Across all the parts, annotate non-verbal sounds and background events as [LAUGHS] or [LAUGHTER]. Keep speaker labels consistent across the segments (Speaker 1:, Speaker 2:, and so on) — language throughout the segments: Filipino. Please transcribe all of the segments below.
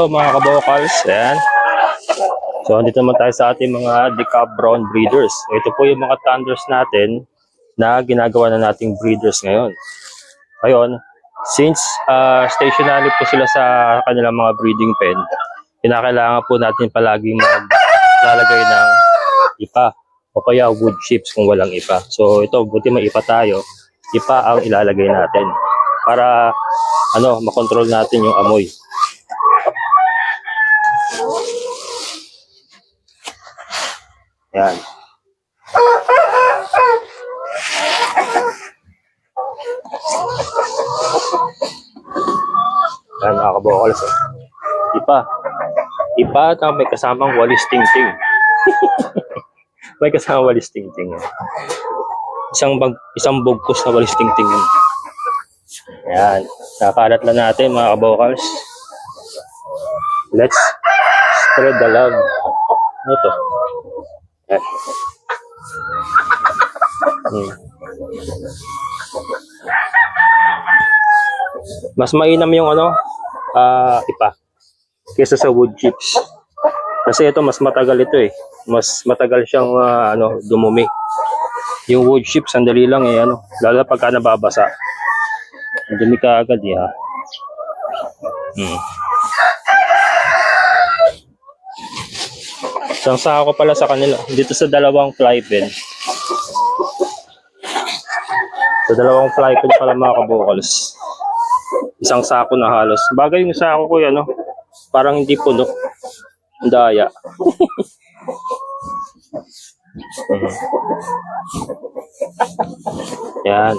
Speaker 1: Hello mga kabokals. Ayan. So, andito naman tayo sa ating mga decaf brown breeders. Ito po yung mga thunders natin na ginagawa na nating breeders ngayon. Ngayon, since uh, stationary po sila sa kanilang mga breeding pen, kinakailangan po natin palaging maglalagay ng ipa o kaya wood chips kung walang ipa. So, ito, buti may ipa tayo. Ipa ang ilalagay natin para ano, makontrol natin yung amoy. Yan. Yan mga kabokals. eh. Ipa. Ipa na may kasamang walis ting-ting. [LAUGHS] may kasamang walis ting-ting. eh. Isang bag, isang bugkos na walis ting-ting. yun. Yan. Nakalat na natin mga kabokals. Let's spread the love. Ano to? Mas mainam yung ano, ah ipa, kaysa sa wood chips. Kasi ito mas matagal ito eh. Mas matagal siyang ah, ano, dumumi. Yung wood chips, sandali lang eh, ano, lalo pagka nababasa. Dumi ka agad eh, ha. Hmm. Isang sako pala sa kanila. Dito sa dalawang fly pen. Sa dalawang fly pen pala mga kabukals. Isang sako na halos. Bagay yung sako ko yan, no? Parang hindi puno. Ang daya. [LAUGHS] Yan.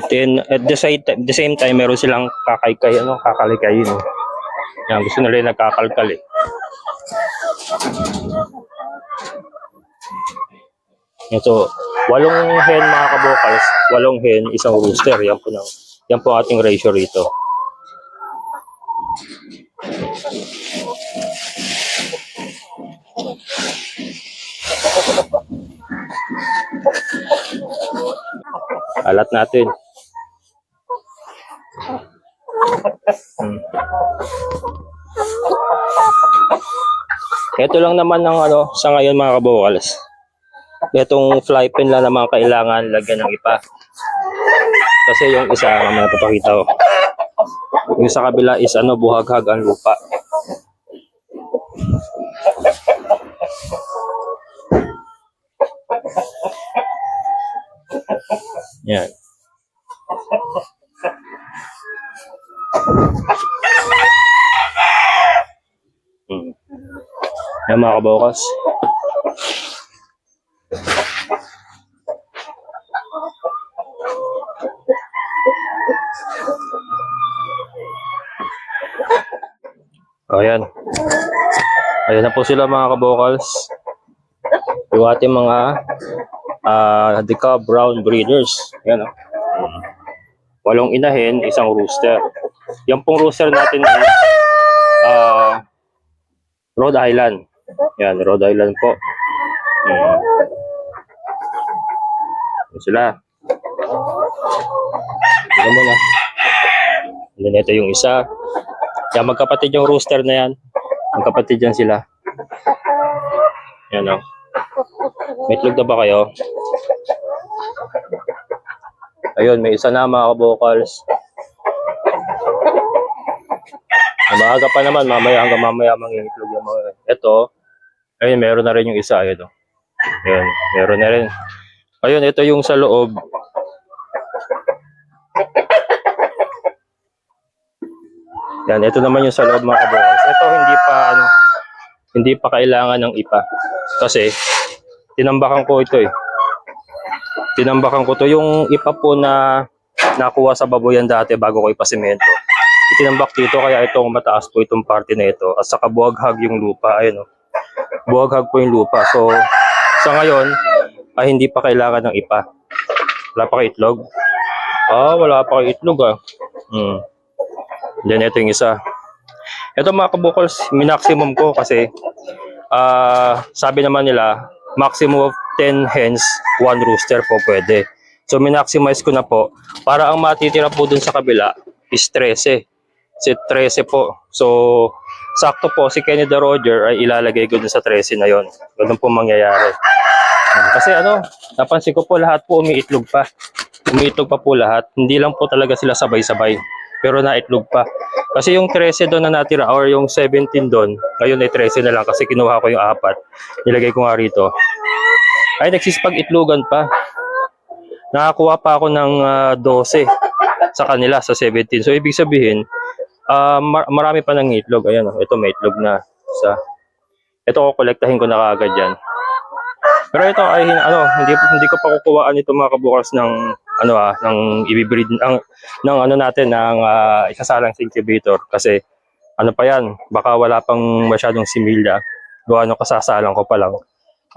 Speaker 1: Ito yun, at the same, time, the same time, meron silang kakaykay, ano, kakalikay, no? Yan, gusto nila yung nagkakalkal, eh. Ito, walong hen mga kabokals, walong hen, isang rooster. Yan po, ng, yan po ating ratio rito. Alat natin. Hmm. Ito lang naman ng ano sa ngayon mga kabokals. Itong fly pen lang naman kailangan lagyan ng ipa. Kasi yung isa mamaya papakita ko. Yung sa kabila is ano buhaghag ang lupa. Yan. Hmm. Yan mga kabokas. Ayan. Ayan na po sila mga kabokals. Yung ating mga ah Deca Brown Breeders. Ayan o. Walong inahin, isang rooster. Yan pong rooster natin ay ah Rhode Island. Yan, Rhode Island po. Hmm. Yan sila. Tignan mo na. Then ito yung isa. Yan, magkapatid yung rooster na yan. Magkapatid yan sila. Yan o. May itlog na ba kayo? Ayun, may isa na mga kabokals. Maaga pa naman, mamaya hanggang mamaya mangingitlog yung mga. Ito, ayun, meron na rin yung isa. Ayun, oh. Ayun, meron na rin. Ayun, ito yung sa loob. Yan, ito naman yung sa loob mga kabokals. Ito hindi pa ano, hindi pa kailangan ng ipa. Kasi tinambakan ko ito eh. Tinambakan ko to yung ipa po na nakuha sa baboyan dati bago ko ipasimento. Itinambak dito kaya itong mataas po itong parte na ito at saka buwaghag yung lupa ayun oh. Buwaghag po yung lupa. So sa ngayon ay hindi pa kailangan ng ipa. Wala pa kay itlog. Ah, wala pa kay itlog ah. Hmm. Then ito yung isa. Ito mga kabukals, minaksimum ko kasi ah sabi naman nila maximum of 10 hens, 1 rooster po pwede. So minaximize ko na po para ang matitira po dun sa kabila is 13. Si 13 po. So, sakto po si Kenny the Roger ay ilalagay ko dun sa 13 na yon. Ganun po mangyayari. Hmm, Kasi ano, napansin ko po lahat po umiitlog pa. Umiitlog pa po lahat. Hindi lang po talaga sila sabay-sabay. Pero naitlog pa. Kasi yung 13 doon na natira or yung 17 doon, ngayon ay 13 na lang kasi kinuha ko yung apat. Nilagay ko nga rito. Ay, nagsisipag itlogan pa. Nakakuha pa ako ng ah, 12 sa kanila sa 17. So, ibig sabihin, ah, mar- marami pa ng itlog. Ayan, oh, ito may itlog na. Sa, ito ko kolektahin ko na kaagad yan. Pero ito ay ano, hindi hindi ko pa kukuhaan ito mga kabukas ng ano ah, ng ibibreed ng ng ano natin ng ah, isasalang sa incubator kasi ano pa yan, baka wala pang masyadong similya. Gawa nung kasasalang ko pa lang.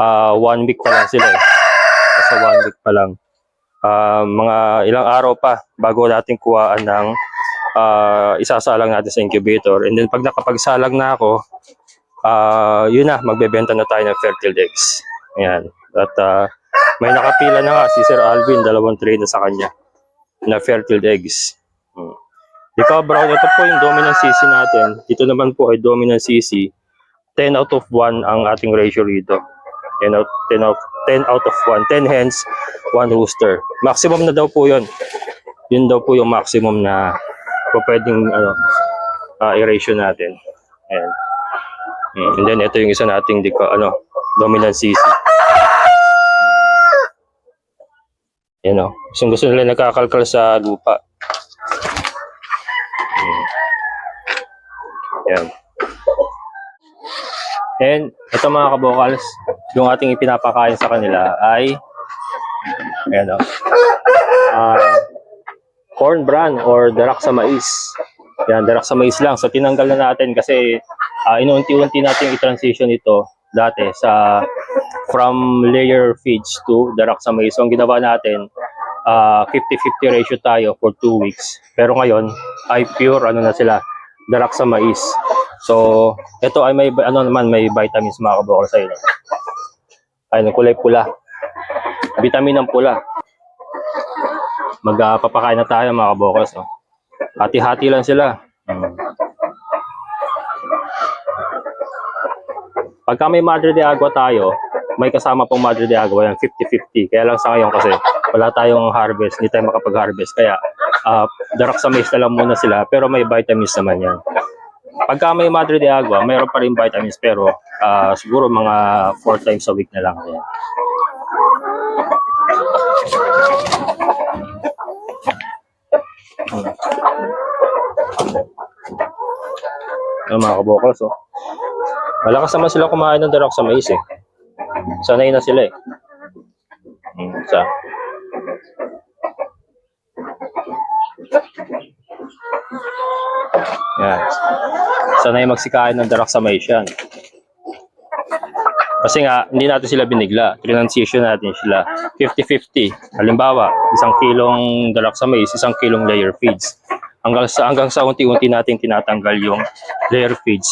Speaker 1: Ah, one week pa lang sila eh. Sa one week pa lang. Ah, mga ilang araw pa bago natin kuhaan ng ah, isasalang natin sa incubator. And then pag nakapagsalang na ako, ah, yun na, magbebenta na tayo ng fertile eggs. Ayan. At ah, may nakapila na nga si Sir Alvin, dalawang tray na sa kanya na fertile eggs. Hmm. Ikaw, Brown, ito po yung dominant CC natin. Dito naman po ay dominant CC. 10 out of 1 ang ating ratio rito. 10 out, 10 out, 10 out of 1. 10 hens, 1 rooster. Maximum na daw po yun. Yun daw po yung maximum na po pwedeng ano, uh, i-ratio natin. Ayan. Mm, And then ito yung isa nating di ano, dominant CC. Yan o. Gusto, gusto nila nagkakalkal sa lupa. Mm. Yan. And ito mga kabokals, yung ating ipinapakain sa kanila ay ayan o. Ah, corn bran or darak sa mais. Yan, darak sa mais lang. So tinanggal na natin kasi uh, inuunti-unti natin i-transition ito dati sa from layer feeds to darak sa mais. So ang ginawa natin, ah, 50-50 ratio tayo for 2 weeks. Pero ngayon ay pure ano na sila, darak sa mais. So ito ay may ano naman may vitamins mga kabukal sa inyo. Ay, kulay pula. Vitamin ng pula. Magpapakain na tayo mga kabokals. No? Hati-hati lang sila. Mm. Pagka may Madre de Agua tayo, may kasama pong Madre de Agua yan, 50-50. Kaya lang sa ngayon kasi wala tayong harvest, hindi tayo makapag-harvest. Kaya ah, darak sa mais na lang muna sila, pero may vitamins naman yan. Pagka may Madre de Agua, mayroon pa rin vitamins, pero ah, siguro mga 4 times a week na lang. Yan. Yung mga kabokals, oh. Malakas naman sila kumain ng darak sa mais, eh. Sanay na sila, eh. Hmm, sa. Yan. Sanay magsikain ng darak sa mais yan. Kasi nga, hindi natin sila binigla. Transition natin sila. 50-50. Halimbawa, isang kilong darak sa mais, isang kilong layer feeds. Hanggang sa, hanggang sa unti-unti natin tinatanggal yung layer feeds.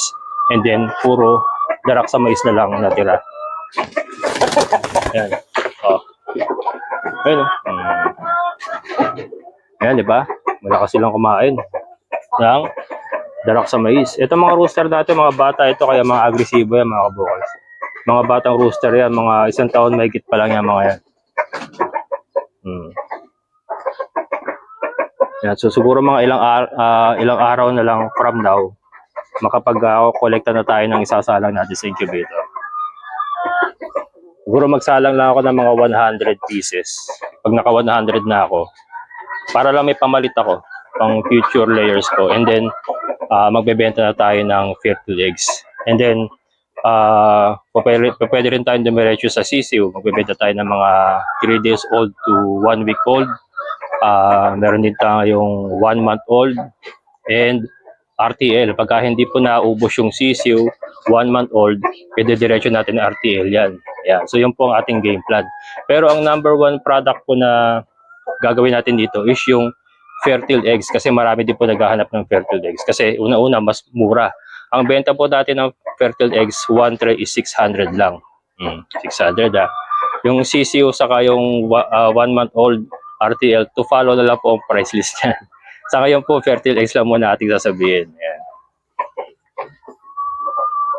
Speaker 1: And then, puro darak sa mais na lang natira. Ayan. Oh. Ayan, oh. Hmm. Ayan, di ba? Malakas silang kumain ng darak sa mais. Ito mga rooster dati, mga bata ito, kaya mga agresibo yan, mga kabukals. Mga batang rooster yan, mga isang taon may pa lang yan, mga yan. Hmm. Yan, so siguro mga ilang, ar- ah, ilang araw na lang from now, makapag-kolekta na tayo ng isasalang natin sa incubator. Siguro magsalang lang ako ng mga 100 pieces. Pag naka 100 na ako, para lang may pamalit ako pang future layers ko. And then, ah, magbebenta na tayo ng fertile eggs. And then, uh, pwede, pwede rin tayong dumiretso sa sisiw. Magbebenta tayo ng mga 3 days old to 1 week old. Ah, meron din tayong 1 month old. And RTL. Pagka hindi po naubos yung sisiw, 1 month old, pwede diretso natin ng RTL yan. Yan. So, yun po ang ating game plan. Pero ang number one product po na gagawin natin dito is yung fertile eggs kasi marami din po naghahanap ng fertile eggs kasi una-una mas mura. Ang benta po dati ng fertile eggs, one tray is 600 lang. Hmm, 600 ah. Yung CCO saka yung ah, one month old RTL, to follow na lang po ang price list [LAUGHS] yan. Sa ngayon po, fertile eggs lang muna ating sasabihin. Ayan.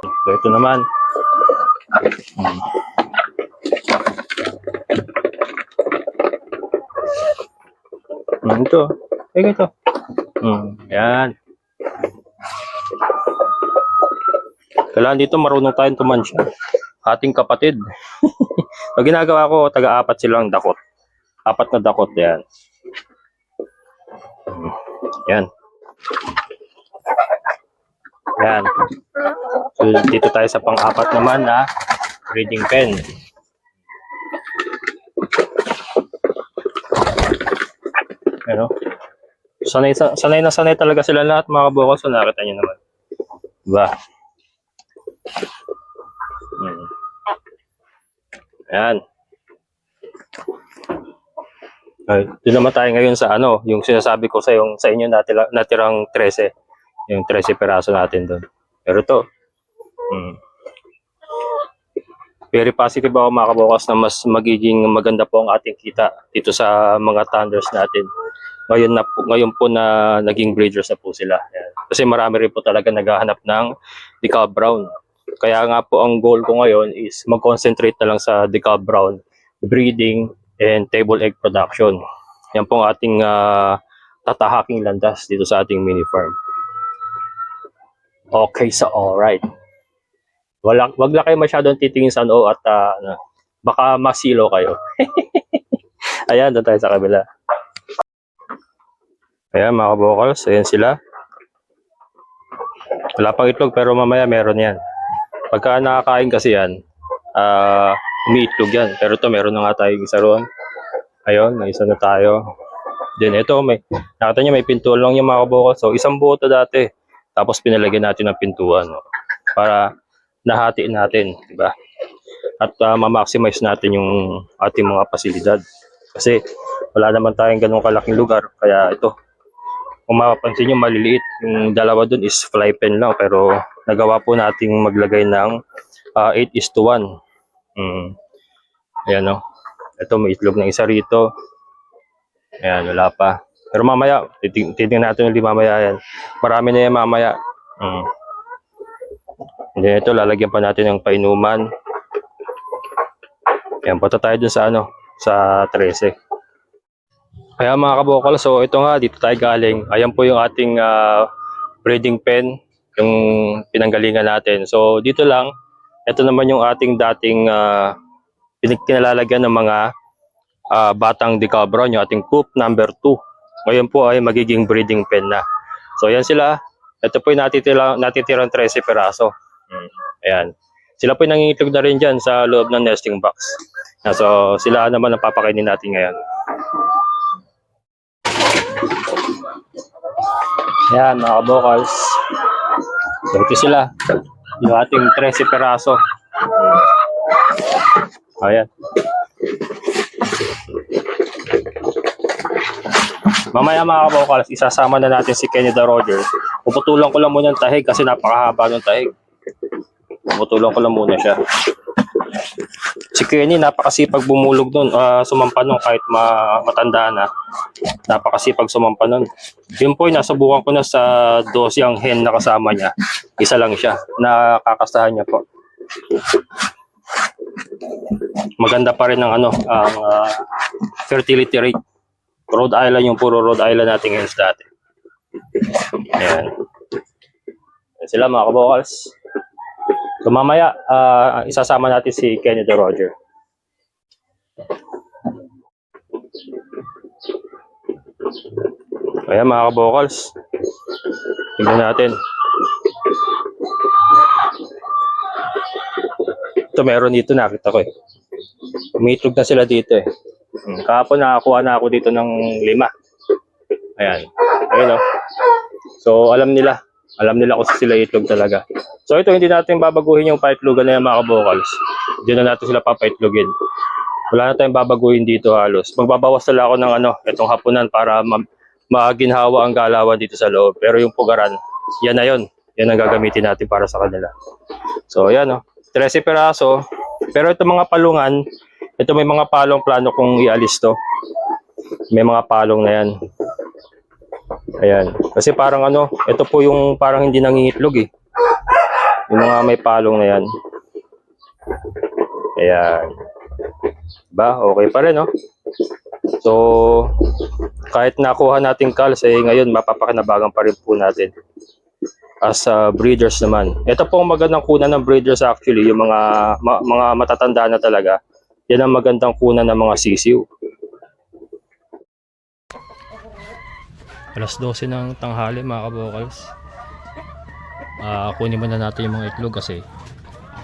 Speaker 1: So, ito naman. Hmm. Hmm, ito. Ay, ito. Hmm, yan. Kailangan dito marunong tayong tumansya. Ating kapatid. [LAUGHS] Pag ginagawa ko, taga-apat silang dakot. Apat na dakot yan. Yan. Yan. So, dito tayo sa pang-apat naman na reading pen. Ano? Sanay, sa- sanay na sanay talaga sila lahat mga kabukal. So nakita nyo naman. Diba? Hmm. Ayan. Ay, doon naman tayo ngayon sa ano, yung sinasabi ko sa yung sa inyo natira, natirang 13. Yung 13 peraso natin doon. Pero to, hmm. Very positive ako mga kabukas na mas magiging maganda po ang ating kita dito sa mga thunders natin. Ngayon na po, ngayon po na naging breeders na po sila. Kasi marami rin po talaga naghahanap ng decal brown. Kaya nga po ang goal ko ngayon is mag-concentrate na lang sa decal brown breeding and table egg production. Yan po ang ating ah, tatahaking landas dito sa ating mini farm. Okay, so alright. Wala, wag lang kayo masyadong titingin sa noo at ah, ano, baka masilo kayo. [LAUGHS] Ayan, doon tayo sa kabila. Ayan, mga vocals, ayan sila. Wala pang itlog pero mamaya meron yan. Pagka nakakain kasi yan, ah umiitlog yan. Pero ito, meron na nga tayong isa roon. Ayun, may isa na tayo. Then ito, may, nakita niyo may pintuan lang yung mga. So, isang buo to dati. Tapos pinalagyan natin ng pintuan. No? Para nahati natin, di ba? At ah, ma-maximize natin yung ating mga pasilidad. Kasi wala naman tayong ganun kalaking lugar. Kaya ito, kung mapapansin nyo, maliliit. Yung dalawa dun is fly pen lang. Pero nagawa po nating maglagay ng ah, 8 is to 1. Mm. Ayan o. Ito, may itlog ng isa rito. Ayan, wala pa. Pero mamaya, titing titingnan natin ulit mamaya yan. Marami na yan mamaya. Mm. Then ito, lalagyan pa natin ng painuman. Ayan, punta tayo dun sa ano, sa 13. Kaya mga kabokal, so ito nga, dito tayo galing. Ayan po yung ating ah, breeding pen, yung pinanggalingan natin. So dito lang, ito naman yung ating dating uh, ng mga ah, batang decabron, yung ating coop number 2. Ngayon po ay magiging breeding pen na. So ayan sila. Ito po yung natitira, natitirang 13 peraso. Mm, Ayan. Sila po yung nangingitlog na rin dyan sa loob ng nesting box. So sila naman ang papakainin natin ngayon. Ayan, mga vocals. So, ito sila. Yung ating 13 peraso. Ayan. Mamaya mga vocals, isasama na natin si Kenny the Roger. Puputulan ko lang muna ng tahig kasi napakahaba ng tahig. Puputulan ko lang muna siya. Si Kenny, napakasipag bumulog nun, ah, sumampa nun kahit ma matanda na. Napakasipag sumampa nun. Yun po, nasubukan ko na sa 12 ang hen na kasama niya. Isa lang siya. Nakakastahan niya po. Maganda pa rin ang ano, ang ah, fertility rate. Rhode Island yung puro Rhode Island nating hens dati. Ayan. Ayan sila mga kabokals. So mamaya, ah, isasama natin si Kenny the Roger. Ayan mga kabokals. Tingnan natin. Ito meron dito nakita ko eh. Umitlog na sila dito eh. Hmm, Kahapon nakakuha na ako dito ng lima. Ayan. Ayun oh. So alam nila. Alam nila kung sila itlog talaga. So ito hindi natin babaguhin yung paitlogan na mga kabokals. Hindi na natin sila papaitlogin. Wala na tayong babaguhin dito halos. Magbabawas na ako ng ano, itong hapunan para ma maginhawa ang galawan dito sa loob. Pero yung pugaran, yan na yon. Yan ang gagamitin natin para sa kanila. So ayan oh. 13 peraso. Pero ito mga palungan, ito may mga palong plano kong ialis to. May mga palong na yan. Ayan. Kasi parang ano, ito po yung parang hindi nangingitlog eh. Yung mga may palong na yan. Ayan. Ba, okay pa rin, no? So, kahit nakuha natin calls, eh ngayon mapapakinabagan pa rin po natin. As uh, breeders naman. Ito po ang magandang kunan ng breeders actually, yung mga ma- mga matatanda na talaga. Yan ang magandang kunan ng mga sisiw. Alas 12 ng tanghali mga kabokals. Ah, kunin muna natin yung mga itlog kasi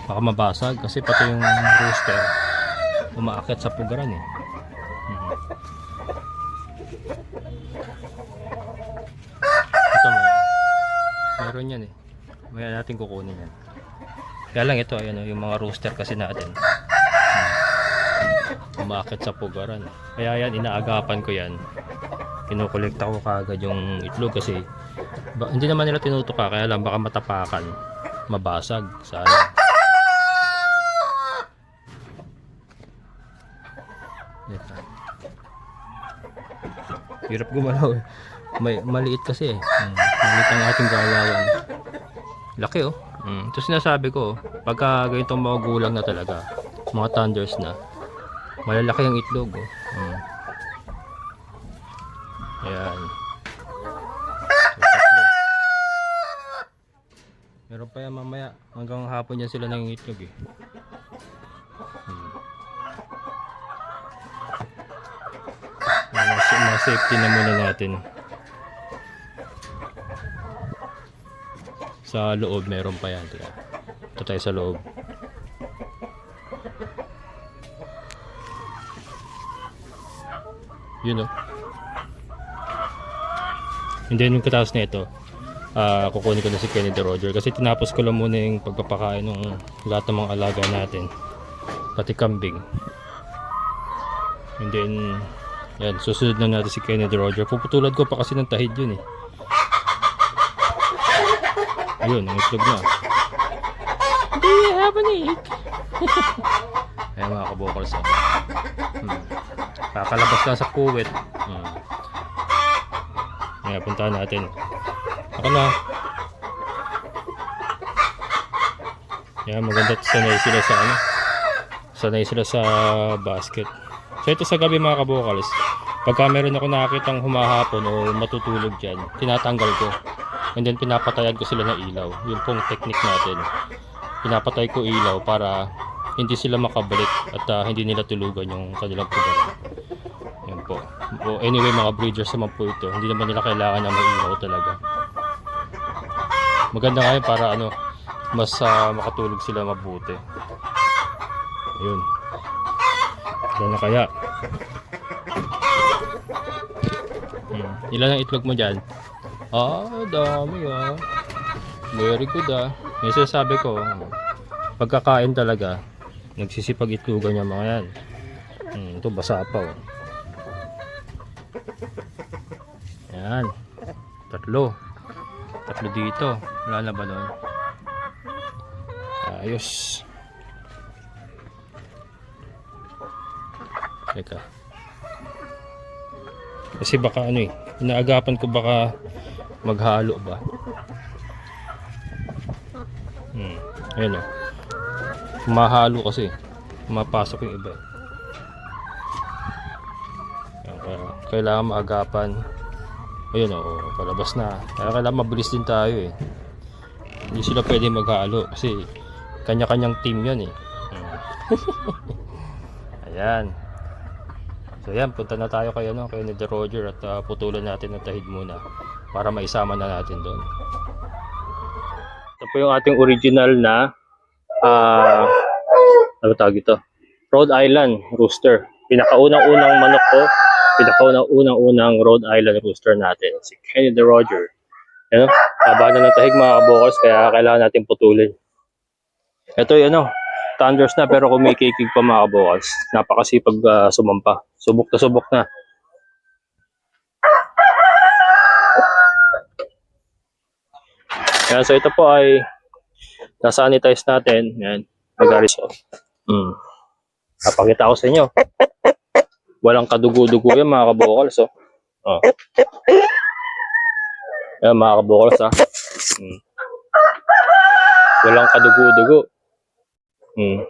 Speaker 1: baka mabasag kasi pati yung rooster umaakyat sa pugaran eh. Mhm. Ito may meron yan eh. Maya natin kukunin yan. Kaya lang ito ayan oh, yung mga rooster kasi natin. Hmm. Sa pugaran. Kaya yan inaagapan ko yan kinukolekta ko kagad yung itlog kasi ba, hindi naman nila tinutuka kaya lang baka matapakan mabasag sana Ito. hirap gumalaw eh. May, maliit kasi eh hmm. maliit ang ating galawan laki oh hmm. ito sinasabi ko oh, pagka ganitong mga gulang na talaga mga thunders na malalaki ang itlog oh. Hmm. Ayan. So, tatlo. Meron pa yan mamaya. Hanggang hapon yan sila nangingitlog eh. Hmm. Mas, mas safety na muna natin. Sa loob meron pa yan. Tira. Ito tayo sa loob. Yun oh. And then yung katapos na ito, ah kukunin ko na si Kennedy Roger kasi tinapos ko lang muna yung pagpapakain ng lahat ng mga alaga natin. Pati kambing. And then, yan, susunod na natin si Kennedy Roger. Puputulan ko pa kasi ng tahid yun eh. Ayun, ang itlog na. Do you have an egg? [LAUGHS] Ayan mga kabokals. Oh. Hmm. Kakalabas lang sa puwet. Hmm. Kaya puntahan natin. Ako na. Yan, maganda sanay sila sa ano. Sanay sila sa basket. So ito sa gabi mga kabokals. Pagka meron ako nakakitang humahapon o matutulog dyan, tinatanggal ko. And then pinapatayan ko sila ng ilaw. Yun pong technique natin. Pinapatay ko ilaw para hindi sila makabalik at ah, hindi nila tulugan yung kanilang pugaran. Yan po. O anyway, mga breeders naman po ito. Hindi naman nila kailangan ng mag-ilaw talaga. Maganda yun para ano, mas ah, makatulog sila mabuti. Ayun. Yan na kaya. Hmm. Ilan ang itlog mo dyan? Ah, dami ah. Very good ah. Yung sinasabi ko, pagkakain talaga, nagsisipag itlogan yung mga yan. Hmm, ito basa pa oh. Yan. Tatlo. Tatlo dito. Wala na ba nun? Ayos. Teka. Kasi baka ano eh. Inaagapan ko baka maghalo ba. Hmm. Ayun oh. Mahalo kasi. Mapasok yung iba. eh. Kailangan maagapan. Ayun oh, palabas na. Kaya kailangan mabilis din tayo eh. Hindi sila pwede maghalo kasi kanya-kanyang team yan eh. Hmm. [LAUGHS] Ayan. So yan, punta na tayo kay ano, kay Ned Roger at ah, putulan natin ng tahid muna para maisama na natin doon. Ito po yung ating original na ah ano tawag ito? Rhode Island Rooster. Pinakaunang-unang manok ko, pinakaunang-unang Rhode Island Rooster natin, si Kenny the Roger. Ano? Haba na ng tahig mga kabokals, kaya kailangan natin putulin. Ito yung ano, thunders na pero kumikikig pa mga kabokals. Napakasipag ah, sumampa. Subok na subok na. Yan, so ito po ay nasanitize natin. Yan, nagaris ko. Hmm. Napakita ko sa inyo. Walang kadugo-dugo yan mga kabokals. Oh. Oh. Ayan, mga kabukals ha. Mm. Walang kadugo-dugo. Mm.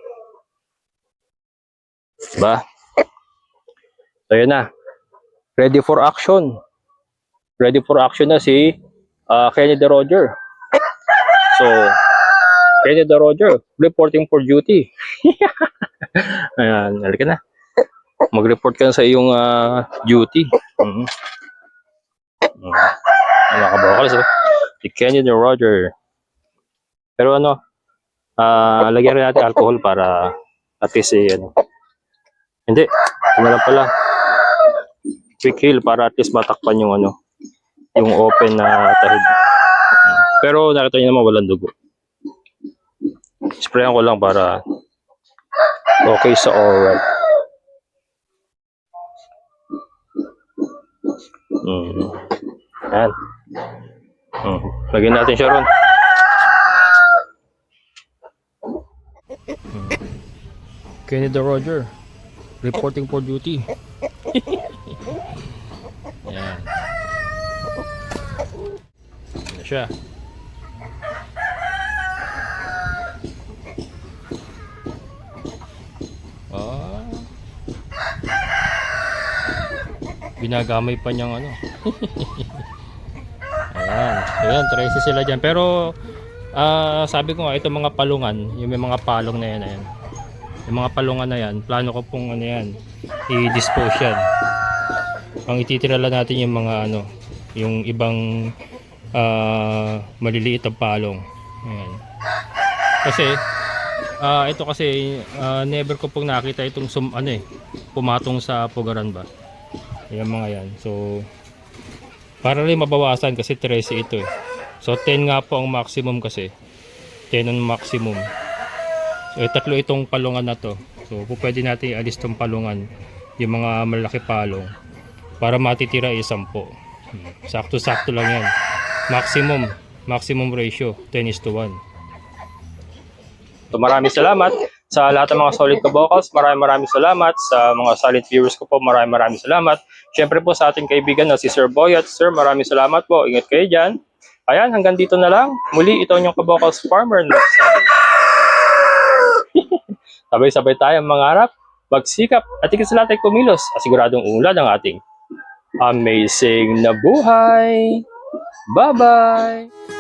Speaker 1: Diba? So, yun na. Ready for action. Ready for action na si ah, Kenny Roger. So, Kenny De Roger, reporting for duty. [LAUGHS] Ayan, halika na. Mag-report ka sa iyong ah, duty. Mhm. Mm. Mga kabokals, oh. Si Kenny De Roger. Pero ano, ah lagyan rin natin alcohol para at least eh, ano. Hindi, na lang pala. Quick heal para at least matakpan yung ano, yung open na tahid. Mm. Pero nakita niyo naman walang dugo. Sprayan ko lang para okay sa oral. Mm. Yan. Mm. Lagyan natin siya ron. Mm. Kenny the Roger. Reporting for duty. [LAUGHS] Yan. Yan. Binagamay pa niyang ano. [LAUGHS] Ayan. Ayan, tracy sila dyan. Pero, ah sabi ko nga, itong mga palungan, yung may mga palong na yan, ayan. Yung mga palungan na yan, plano ko pong ano yan, i-dispose yan. Ang ititira natin yung mga ano, yung ibang ah maliliit ang palong. Ayan. Kasi, ah ito kasi, ah, never ko pong nakita itong sum, ano eh, pumatong sa pugaran ba. Ayan mga yan. So, para rin mabawasan kasi 13 ito eh. So 10 nga po ang maximum kasi. 10 ang maximum. So eh, tatlo itong palungan na to. So po pwede natin ialis tong palungan. Yung mga malaki palong. Para matitira ay 10. Hmm. Sakto-sakto lang yan. Maximum. Maximum ratio. 10 is to 1. So maraming salamat sa lahat ng mga solid ka-vocals. Maraming maraming salamat sa mga solid viewers ko po. Maraming maraming salamat. Siyempre po sa ating kaibigan na si Sir Boyat. Sir, maraming salamat po. Ingat kayo dyan. Ayan, hanggang dito na lang. Muli, ito ang inyong ka-vocals farmer sabi. [LAUGHS] Sabay-sabay tayong mangarap, magsikap, at sa lahat ay kumilos. Asiguradong unlad ang ating amazing na buhay. Bye-bye!